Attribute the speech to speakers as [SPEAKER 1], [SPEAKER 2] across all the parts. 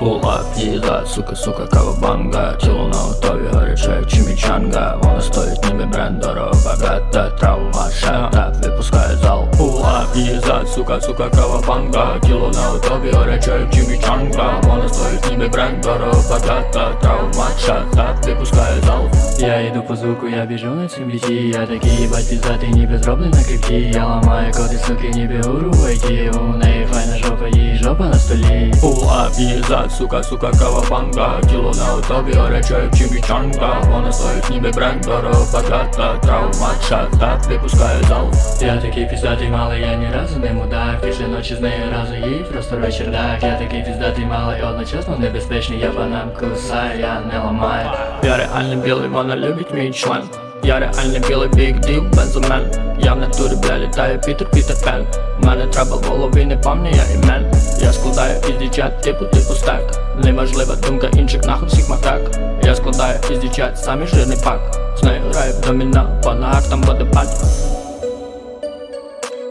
[SPEAKER 1] Була їда, сука, сука, кавабанга Тіло на готові, гаряче, як чимічанга Вона стоїть ніби бренд, дорога багата Травма шата, випускає зал Була їда, сука, сука, кавабанга Тіло на готові, гаряче, як чимічанга Вона стоїть ніби бренд, дорога багата Травма шата,
[SPEAKER 2] по звуку, я біжу на цім біті. Я такий їбать піздатий, ніби зроблений на крипті Я ламаю коди, суки, ніби в IT У неї файна жопа, її жопа на столі.
[SPEAKER 1] Була їда, сука, сука, кавабанга Тіло на гаряче, як чимічанга Вона стоїть ніби бренд, дорога багата. Травма шата, випускає зал.
[SPEAKER 2] Я такий піздатий малий, я ні разу не мудак. Після ночі з нею разу їй просто вечірдак Я такий піздатий малий, одночасно небезпечний Я банан кусаю, я не ламаю
[SPEAKER 1] Я реально білий, вона любить мій член. Я реально білий біг діл, бензомен. Я в натурі, бля, літаю Пітер, Пітер Пен. Мене треба в голові, не пам'ятаю я імен. Я складаю із дівчат, типу, типу стек. Неважлива думка інших, нахуй всіх матак Я складаю із дівчат, самі жирний пак. З нею граю в доміна, по ногах там водопад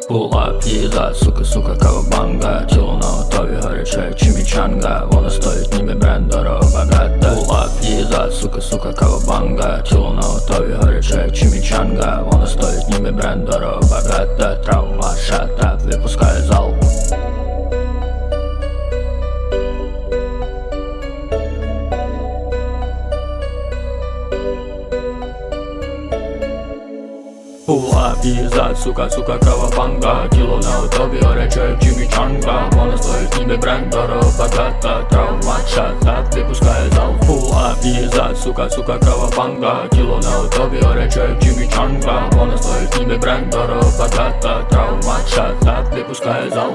[SPEAKER 1] була їда, сука, сука, кавабанга Тіло на готові, гаряче, чимічанга Вона стоїть ніби бренд, дорога. Багата Була їда, сука, сука, кавабанга Тіло на готові, гаряче, чимічанга Вона стоїть ніби бренд, дорога. Багата Травма шата, випускає Pull up, ease out, suka, suka, kawabanga Kilolau tobi, oreczek, chimichanga Ona stoi w niby brandoro, patata Trauma, shut up, wypuszczaję dał Pull up, ease out, suka, suka, kawabanga Kilolau tobi, oreczek, chimichanga Ona stoi w niby brandoro, patata Trauma, shut up, wypuszczaję dał